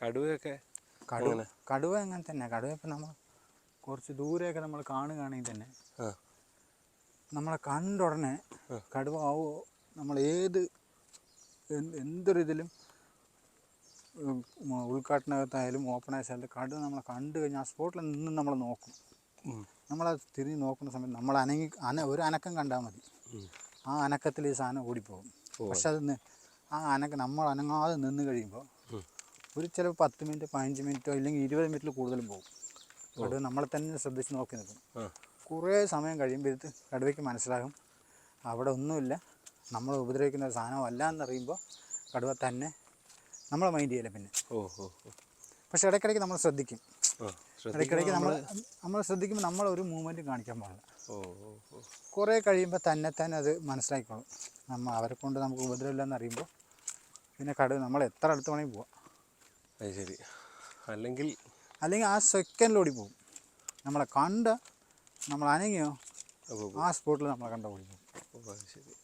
കടുവയൊക്കെ കടുവ കടുവ അങ്ങനെ തന്നെ. കടുവ ഇപ്പം നമ്മൾ കുറച്ച് ദൂരെയൊക്കെ നമ്മൾ കാണുകയാണെങ്കിൽ തന്നെ നമ്മളെ കണ്ടുടനെ കടുവ ആവോ? നമ്മൾ ഏത് എന്തൊരിതിലും ഉൾക്കാട്ടിനകത്തായാലും ഓപ്പൺ ആയ സ്ഥലത്ത് കടുവ നമ്മളെ കണ്ടു കഴിഞ്ഞാൽ ആ സ്പോട്ടിൽ നിന്ന് നമ്മൾ നോക്കും. നമ്മളത് തിരിഞ്ഞ് നോക്കുന്ന സമയത്ത് നമ്മൾ അനങ്ങി അന ഒരു അനക്കം കണ്ടാൽ മതി. ആ അനക്കത്തിൽ ഈ സാധനം ഓടിപ്പോകും. പക്ഷെ അത് ആ അനക്ക നമ്മൾ അനങ്ങാതെ നിന്ന് കഴിയുമ്പോൾ. ഒരു ചിലപ്പോൾ പത്ത് മിനിറ്റ് പതിനഞ്ച് മിനിറ്റോ ഇല്ലെങ്കിൽ ഇരുപത് മിനിറ്റിൽ കൂടുതലും പോകും. കടുവ നമ്മളെ തന്നെ ശ്രദ്ധിച്ച് നോക്കി നിൽക്കും. കുറേ സമയം കഴിയുമ്പോഴത്ത് കടുവയ്ക്ക് മനസ്സിലാകും. അവിടെ ഒന്നുമില്ല. നമ്മൾ ഉപദ്രവിക്കുന്ന ഒരു സാധനമല്ല എന്നറിയുമ്പോൾ കടുവ തന്നെ നമ്മളെ മൈൻഡ് ചെയ്യില്ല പിന്നെ. ഓ ഓ ഓ. പക്ഷെ ഇടയ്ക്കിടയ്ക്ക് നമ്മൾ ശ്രദ്ധിക്കും. ഇടയ്ക്കിടയ്ക്ക് നമ്മൾ നമ്മൾ ശ്രദ്ധിക്കുമ്പോൾ നമ്മൾ ഒരു മൂവ്മെന്റ് കാണിക്കാൻ പാടില്ല. കുറേ കഴിയുമ്പോൾ തന്നെ തന്നെ അത് മനസ്സിലാക്കിക്കോളും. നമ്മൾ അവരെ കൊണ്ട് നമുക്ക് ഉപദ്രവമില്ലെന്ന് അറിയുമ്പോൾ പിന്നെ കടുവ നമ്മൾ എത്ര അടുത്ത് വേണമെങ്കിൽ പോവാം. അത് ശരി. അല്ലെങ്കിൽ അല്ലെങ്കിൽ ആ സെക്കൻഡിൽ ഓടി പോകും നമ്മളെ കണ്ട് നമ്മൾ അനങ്ങിയോ ആ സ്പോട്ടിൽ നമ്മളെ കണ്ട ഓടി പോകും അത് ശരി.